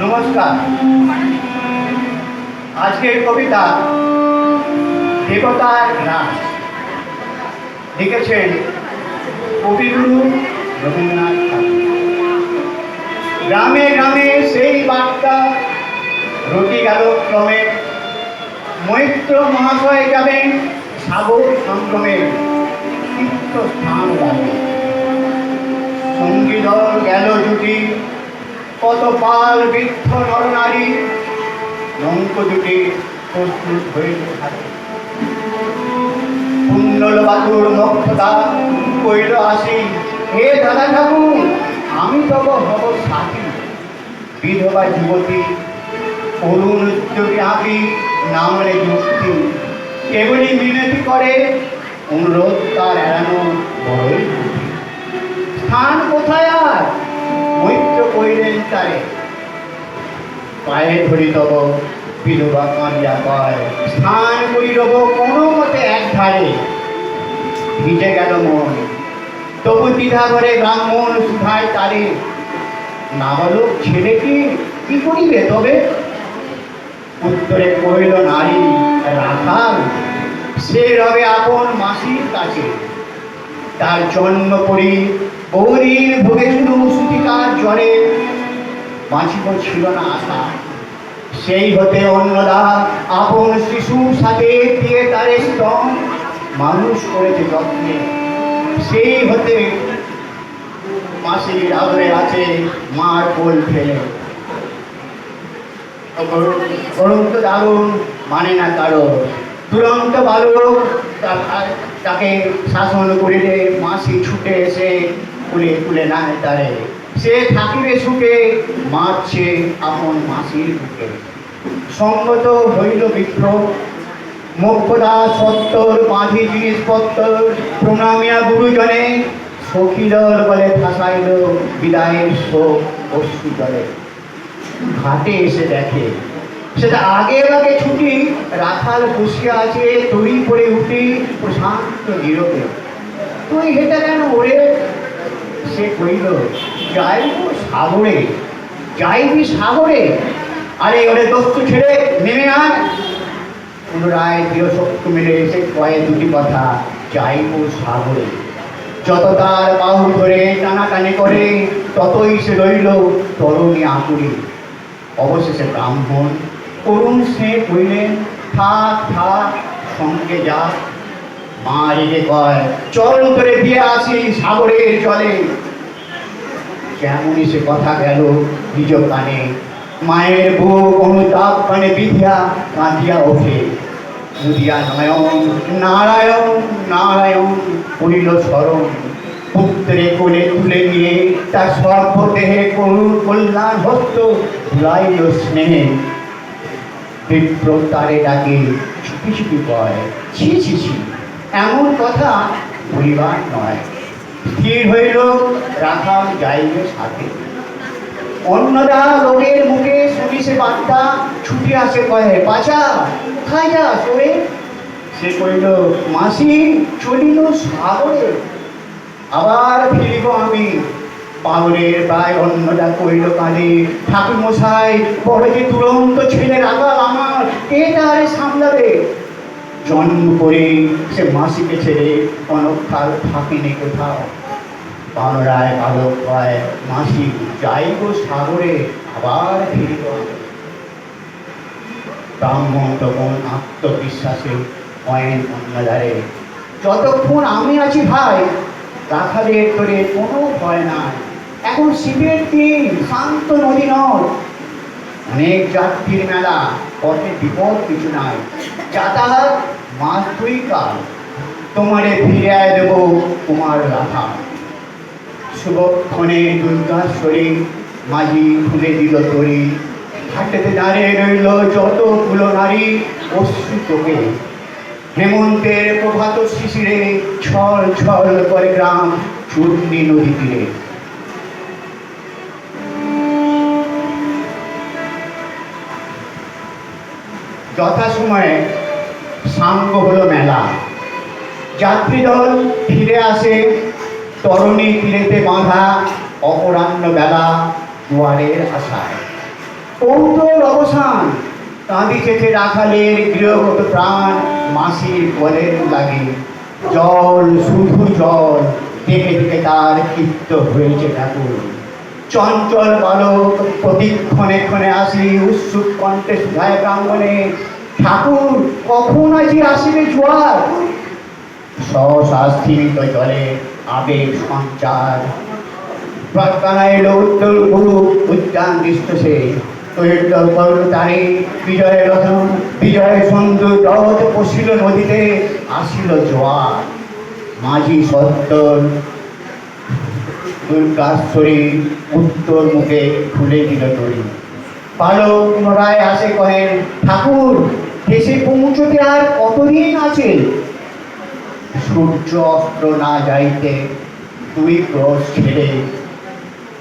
নমস্কার। আজকের কবিতা দেবতার লিখেছেন কবিগুরু রবীন্দ্রনাথ গ্রামে গ্রামে সেই বার্তা রটি গেল ক্রমে। মৈত্র মহাশয় যাবেন সাগর সংক্রমে তীর্থস্থান লাগে সঙ্গী দল গেল জুটি। কত পাল বৃদ্ধ নরনারী। নৌক জুটি প্রস্তুত হইল হাতে কুণ্ডল বাতুর মক্ষদা কইল আসি, হে দাদা ঠাকুর, আমি তব হব সাথী। বিধবা যুবতী করুণ উদ্যোগী আঁকি নামলে যুক্তি। কেবলই মিনতি করে অনুরোধ তার এড়ানো পায়ে ধরি তব, বিধবা কাঁদিয়া কয় স্নান করি রব কোনো মতে এক ধারে ভিজে গেল মন। তবু দ্বিধা করে ব্রাহ্মণ সুধায় তারে, নাবালক ছেলেকে কি করিবে তবে? উত্তরে কহিল, নারী, রাখাল, সে রবে আপন মাসির কাছে। তার জন্ম করি বহুদিন ভোগেছিল সুতিকার জ্বরে বাঁচিব ছিল না আশা। সেই হতে অন্নদা আপন শিশু সাথে দিয়ে তারে স্তন মানুষ করেছে যত্নে। সেই হতে মাসির আদরে আছে মার কোল ফেলে। অনন্ত দারুণ মানে না কারও। দুরন্ত বালক তাকে শাসন করিলে মাসি ছুটে এসে কুলে কুলে না তারে। সে থাকিবে সুখে, মারছে আপন মাসির বুকে। সঙ্গত হইল বিপ্লব মোক্ষদা সত্তর পাঁচি জিনিসপত্র প্রণামিয়া গুরুজনে সখীদল বলে ফাঁসাইল বিদায়ের শোক অশ্রু জলে। ঘাটে এসে দেখে, সেটা আগে আগে ছুটি, রাখাল বসিয়া আছে, তৈরি করে উঠি, প্রশান্ত নীরবে। তুই হেঁটে কেন ওরে? সে কইল যাইব সাগরে, যাইবি সাগরে। আরে ওরে দোস্ত, ছেড়ে, নেমে আয়। পুনরায় শক্তি মিলে এসে কয়ে দুটি কথা যাইব সাগরে। যত তার বাহু ধরে টানাটানি করে, ততই সে রইল তরুণী আকুরি। অবশেষে ব্রাহ্মণ, করুণ সে কইলেন থাক থাক, সঙ্গে যা। মা রেগে কয়, চল করে দিয়ে আসি সাগরের জলে। কেমনই সে কথা গেল নিজ কানে। মায়ের বুক অনুতাপ কানে বিধিয়া কাঁদিয়া ওঠে। মুদিয়া নয়ন নারায়ণ নারায়ণ করিল স্মরণ পুত্রে কোলে তুলে নিয়ে তার সর্বদেহে করুণ কল্যাণ হস্ত ভুলাইল স্নেহে। বিপ্র তারে ডাকে ছুটি ছুটি কয়, ছি ছি ছি, এমন কথা বলিবার নয়। স্থির হইল, রাখাল যাইবে সাথে। অন্যরা লোকের মুখে সে বার্তা ছুটি আসে কয়ে বাঁচা কোথায় যা তোরে সে কইল মাসি, চলিল সাগরে। আবার ফিরিব আমি। পাগলের প্রায় অন্যটা কইল কানে ঠাকুর মশাই বড় যে তুরন্ত ছেলে রাগাল আমার, কে তারে সামলাবে? জন্ম করে সে মাসিকে ছেড়ে অনক্ষাল থাকেনি কোথাও। বানরায় বালক কয় মাসি যাইব সাগরে, আবার ফিরিব। ব্রাহ্মণ তখন আত্মবিশ্বাসে কয়েন অন্যধারে যতক্ষণ আমি আছি ভাই, রাখালের তোরে কোনো ভয় নাই। এখন শিবের দিন, শান্ত নদী নয় অনেক যাত্রীর মেলা, পথে বিপদ কিছু নাই। যাতায়াত মাস দুই কাল। তোমারে ফিরে দেব তোমার রাখা শুভক্ষণে দুর্গার শরীর মাঝি খুলে দিল তরি। হাটেতে দাঁড়িয়ে রইল যত ফুলো নারী অশ্রু চোখে হেমন্তের প্রভাত শিশিরে ছল ছল করে গ্রাম চূর্ণী নদী তীরে। যথাসময়ে সাঙ্গ হলো মেলা। যাত্রীদল ফিরে আসে তরণী তীরেতে বাঁধা অপরাহ্ন বেলা দুয়ারের আশায়। কৌতল অবসান কাঁদিতেছে রাখালের গৃহগত প্রাণ মাসির বলের লাগে। জল, শুধু জল, দেখে দেখে তার ক্ষিপ্ত হয়েছে ঠাকুর চঞ্চল বালক প্রতিক্ষণে ক্ষণে আসি উৎসুক কণ্ঠে সুধায় প্রাঙ্গণে, ঠাকুর, কখন আজি আসিবে জোয়ার? সশাস্ত্রীত জলে আবেগ সঞ্চার। প্রার্থনা এলো উত্তর গুরু উদ্যান বিজয় বিজয় পশিল নদীতে, আসিল জোয়ার। মাঝি সত্তর। দুর্গাশ্বরী উত্তর মুখে খুলে দিল তরি পালক পুনরায় আসে কহেন, ঠাকুর, দেশে পৌঁছতে আর কতদিন আছে? সূর্য অস্ত্র না যাইতে দুই ক্রোশ ছেড়ে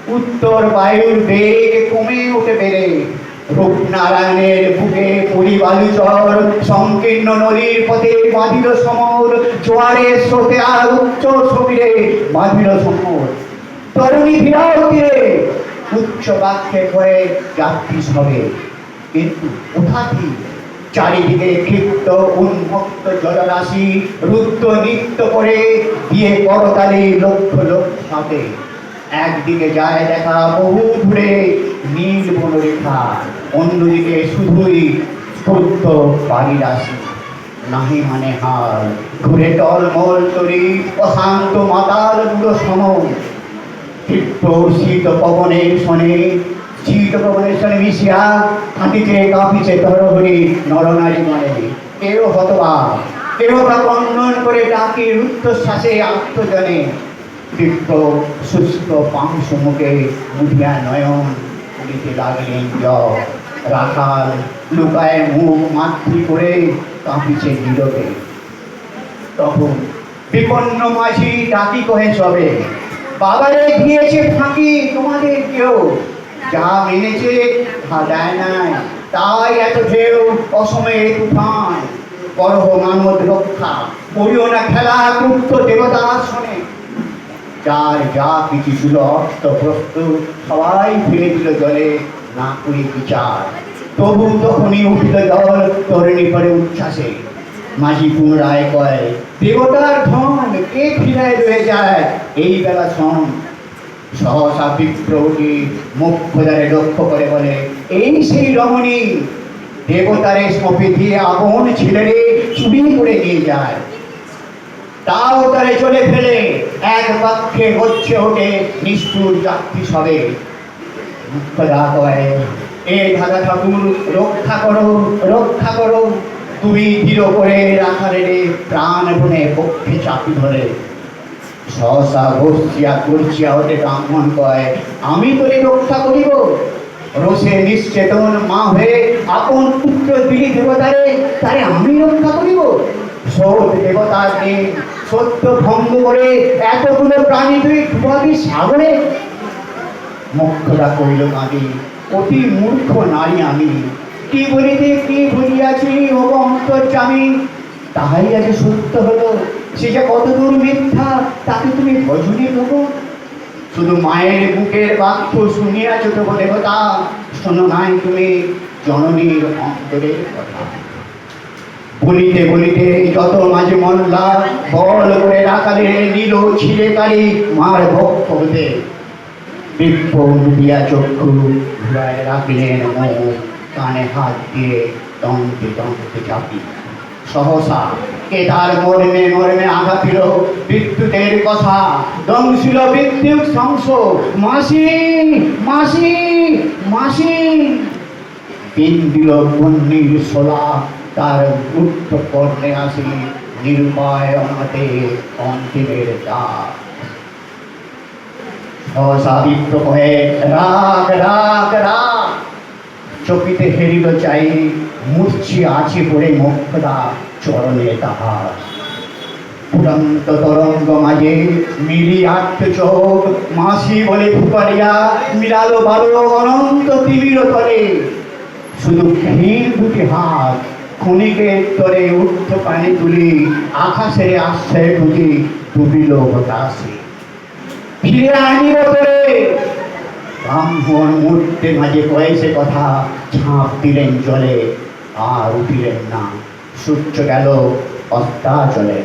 উত্তর বায়ুর বেগ কমে উঠে বেড়ে, রূপনারায়ণের বুকে পুরী বালুচর সংকীর্ণ নদীর পথে বাঁধিল সমর জোয়ারের স্রোতে আর উচ্চ ছবিরে বাঁধিল সমর তরুণী তীরে উচ্চ বাক্যে করে যাত্রী সবে। কিন্তু কোথাকি চারিদিকে ক্ষিপ্ত উন্মুক্ত জলরাশি রুদ্র নৃত্য করে দিয়ে করতালে লক্ষ লক্ষ সাথে একদিকে যায় দেখা বহু দূরে নীল বনরেখা, অন্যদিকে শুধুই স্তব্ধ বাড়ি নাহি মানে হাল, ঘুরে টলমল তরি অশান্ত মাতাল বুড়ো সময় তীব্র শীত পবনের শনে শীত পবনের শনে মিশিয়া হাঁটিছে কাঁপিছে তরহরি নরনারী মনে কেউ হতবা কেউ বা কন্দন করে ডাকি রুদ্ধশ্বাসে আত্মজনে তীব্র শুষ্ক পাংশ মুখে মুঠিয়া নয়ন উড়িতে লাগলেন রাখাল লুকায় মুখ মাতৃ করে কাঁপিছে নীরবে তখন বিপন্ন মাঝি ডাকি কহে সবে বাবারে দিয়েছে ফাঁকি তোমাদের কেউ যা মেনেছে তা দেয় নাই। তাই এত ঢেউ অসময়ে তুফান। করহ মানব রক্ষা, করিও না খেলা ক্রুদ্ধ দেবতার শোনে যার যা কিছু ছিল প্রস্তুত সবাই ফেলে দিল জলে, না করে বিচার। তবু তখনই উঠিল জল তরণী করে উচ্ছ্বাসে। মাঝি পুনরায় কয়, দেবতার ধন, কে ফিরায় রয়ে যায়? এই বেলা শোন সহসা বিপ্রটি মুখ খোঁজারে লক্ষ্য করে বলে, এই সেই রমণী, দেবতারে সঁপে দিয়ে আপন ছেলেরে চুরি করে নিয়ে যায়। তাও তারে চলে ফেলে, এক বাক্যে হচ্ছে ওঠে নিষ্ঠুর যাত্রী সবে। মুখ্যদা কয়, এ ঢাকা ঠাকুর, রক্ষা করো রক্ষা করো। তুমি দৃঢ় করে রাখারে প্রাণ বনে পক্ষে চাপি ধরে। সহসা বসিয়া করছিয়া ওঠে ব্রাহ্মণ কয়, আমি তোরে রক্ষা করিব। রোষে নিশ্চেতন মা হয়ে আপন পুত্র দিলি দেবতারে, তারে আমি রক্ষা করিব। সৌদ দেবতার সত্য ভঙ্গ করে এতগুলো প্রাণী তুই ডুবাবি সাগরে। মুখ্যটা কইল কাঁদি, অতি মূর্খ নারী আমি। কি বলিতে কি বলিয়াছি ও অন্তর্জামী তাহাই আজ সত্য হলো। সে যে কতদূর মিথ্যা, তাকে তুমি ভজনে দেবো? শুধু মায়ের বুকের বাক্য শুনিয়াছ তো দেবতা শোনো নাই তুমি জননীর অন্তরের কথা। বলিতে বলিতে যত মাঝে মল্লা বল করে রাখালে নিল ছিলে তারি মার ভক্ত হতে বিপ্প দিয়া চক্ষু ঘুরায় রাখলেন কানে হাত দিয়ে দন্তে দন্তে চাপি। সহসা কে তার মর্মে মর্মে আঘাতিল। বিদ্যুতের কথা, দংশিল বিদ্যুৎ সংস মাসি মাসি মাসি। বিন্দিল বন্যির সোলা তার গুপ্ত কর্ণে আসি নিরুপায় অনাথে অন্তিমের দাগ সহসা বিপ্র কহে রাগ রাগ রাগ। চকিতে হেরিল চাই মূর্ছি আছে পড়ে মুখদা চরণে তাহার। উড়ন্ত তরঙ্গ মাঝে মিলি আত্ম চোখ, মাসি বলে ফুপারিয়া মিলালো বারো অনন্ত তিমির তলে। শুধু ক্ষীণ দুটি হাত ক্ষণিকের তরে উঠত পানি তুলি আকাশের আশ্রয় খুঁজি ডুবিল হতাশে। ফিরে আনিব তোরে মোহন মুহূর্তের মাঝে কয়েছে কথা ঝাঁপ দিলেন জলে, আর উঠিলেন না। সূর্য গেল অস্তাচলে।